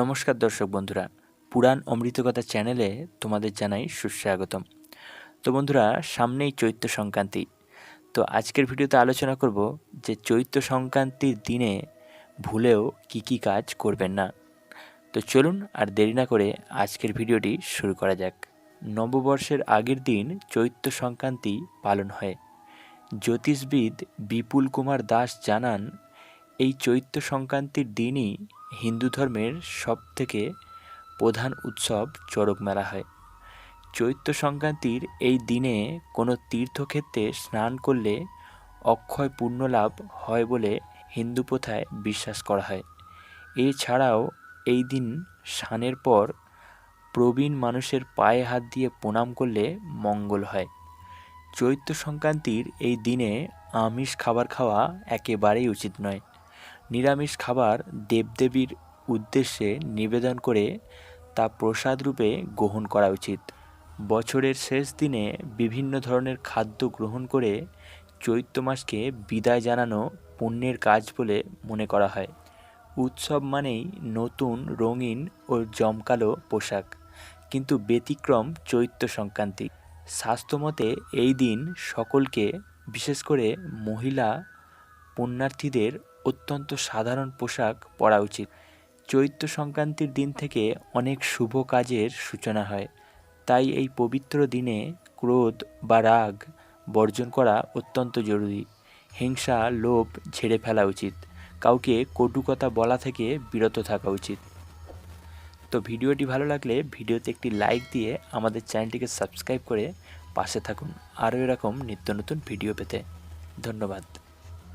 নমস্কার দর্শক বন্ধুরা, পুরাণ অমৃতকথা চ্যানেলে তোমাদের জানাই সুস্বাগতম। তো বন্ধুরা, সামনেই চৈত্র সংক্রান্তি। তো আজকের ভিডিওতে আলোচনা করব যে চৈত্র সংক্রান্তির দিনে ভুলেও কি কি কাজ করবেন না। তো চলুন আর দেরি না করে আজকের ভিডিওটি শুরু করা যাক। নববর্ষের আগের দিন চৈত্র সংক্রান্তি পালন হয়। জ্যোতিষবিদ বিপুল কুমার দাস জানান এই চৈত্র সংক্রান্তির দিনই হিন্দু ধর্মের সবথেকে প্রধান উৎসব চড়ক মেলা হয়। চৈত্র সংক্রান্তির এই দিনে কোনো তীর্থক্ষেত্রে স্নান করলে অক্ষয় পুণ্যলাভ হয় বলে হিন্দু প্রথায় বিশ্বাস করা হয়। এছাড়াও এই দিন স্নানের পর প্রবীণ মানুষের পায়ে হাত দিয়ে প্রণাম করলে মঙ্গল হয়। চৈত্র সংক্রান্তির এই দিনে আমিষ খাবার খাওয়া একেবারেই উচিত নয়। নিরামিষ খাবার দেবদেবীর উদ্দেশ্যে নিবেদন করে তা প্রসাদ রূপে গ্রহণ করা উচিত। বছরের শেষ দিনে বিভিন্ন ধরনের খাদ্য গ্রহণ করে চৈত্র মাসকে বিদায় জানানো পুণ্যের কাজ বলে মনে করা হয়। উৎসব মানেই নতুন, রঙিন ও জমকালো পোশাক, কিন্তু ব্যতিক্রম চৈত্র সংক্রান্তি। স্বাস্থ্যমতে এই দিন সকলকে, বিশেষ করে মহিলা, পুণ্যার্থীদের অত্যন্ত সাধারণ পোশাক পরা উচিত। চৈত্র সংক্রান্তির দিন থেকে অনেক শুভ কাজের সূচনা হয়। তাই এই পবিত্র দিনে ক্রোধ বা রাগ বর্জন করা অত্যন্ত জরুরি। হিংসা, লোভ ঝেড়ে ফেলা উচিত। কাউকে কটু কথা বলা থেকে বিরত থাকা উচিত। তো ভিডিওটি ভালো লাগলে ভিডিওতে একটি লাইক দিয়ে আমাদের চ্যানেলটিকে সাবস্ক্রাইব করে পাশে থাকুন। আরও এরকম নিত্য নতুন ভিডিও পেতে। ধন্যবাদ।